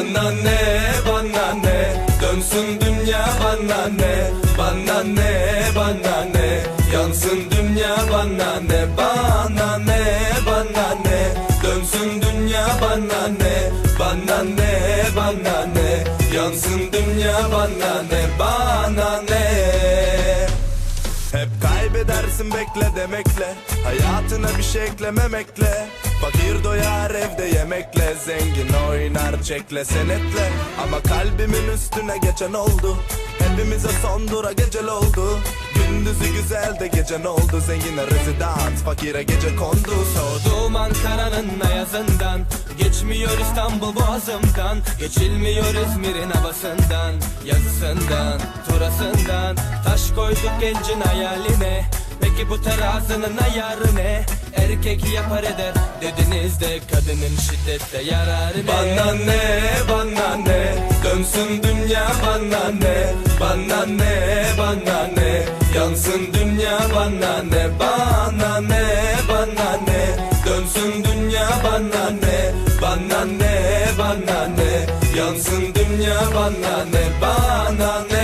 Bana ne bana ne? Dönsün dünya bana ne? Bana ne bana ne? Yansın dünya bana ne? Bana ne bana ne? Dönsün dünya bana ne? Bana ne bana ne? Yansın dünya bana ne? Bana ne? Hep kaybedersin bekle demekle. Hayatına bir şey eklememekle Fakir doyar evde yemekle Zengin oynar çekle senetle. Ama kalbimin üstüne geçen oldu. Hepimize son dura gecel oldu. Gündüzü güzel de gece ne oldu? Zengine rezidans fakire gece kondu. Soğuduğum Ankara'nın ayazından Geçmiyor İstanbul boğazımdan. Geçilmiyor İzmir'in havasından Yazısından, turasından. Taş koyduk gencin hayaline Peki bu terazinin ayarı ne? Erkek yapar eder dediniz de Kadının şiddette yararı ne? Bana ne bana ne? Dönsün dünya bana ne? Bana ne bana ne? Yansın dünya bana ne? Bana ne bana ne? Dönsün dünya bana ne? Bana ne bana ne? Yansın dünya bana ne? Bana ne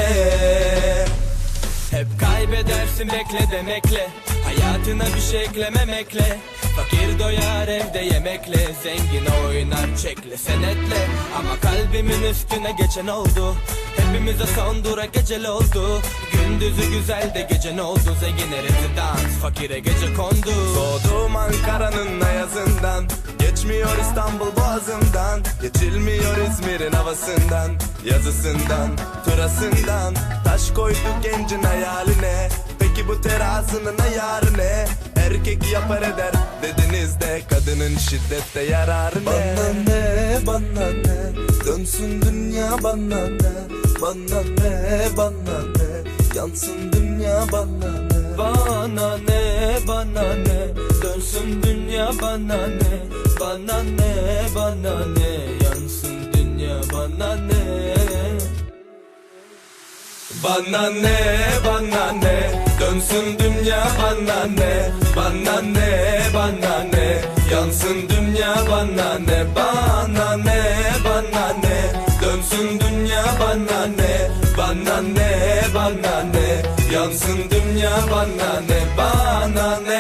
kaybedersin bekle demekle. Hayatına bir şey eklememekle. Fakir doyar evde yemekle. Zengin oynar çekle senetle. Ama kalbimin üstüne geçen oldu. Hepimize son durak gecel oldu. Gündüzü güzel de gece ne oldu? Zengine rezidans fakire gece kondu. Doğdum Ankara'nın ayazından Geçmiyor İstanbul boğazından Geçilmiyor İzmir'in havasından Yazısından, turasından Taş koyduk gencin hayaline Peki bu terazinin ayarı ne? Erkek yapar eder dediniz de Kadının şiddette yararı ne? Bana ne, bana ne? Dönsün dünya bana ne? Bana ne, bana ne? Yansın dünya bana ne? Bana ne bana ne? Dönsün dünya bana ne? Bana ne bana ne? Yansın dünya bana ne? Bana ne bana ne Dönsün dünya bana ne Bana ne bana ne. Yansın dünya bana ne Bana ne bana ne. Dönsün dünya bana ne Bana ne bana ne. Yansın dünya bana ne Bana ne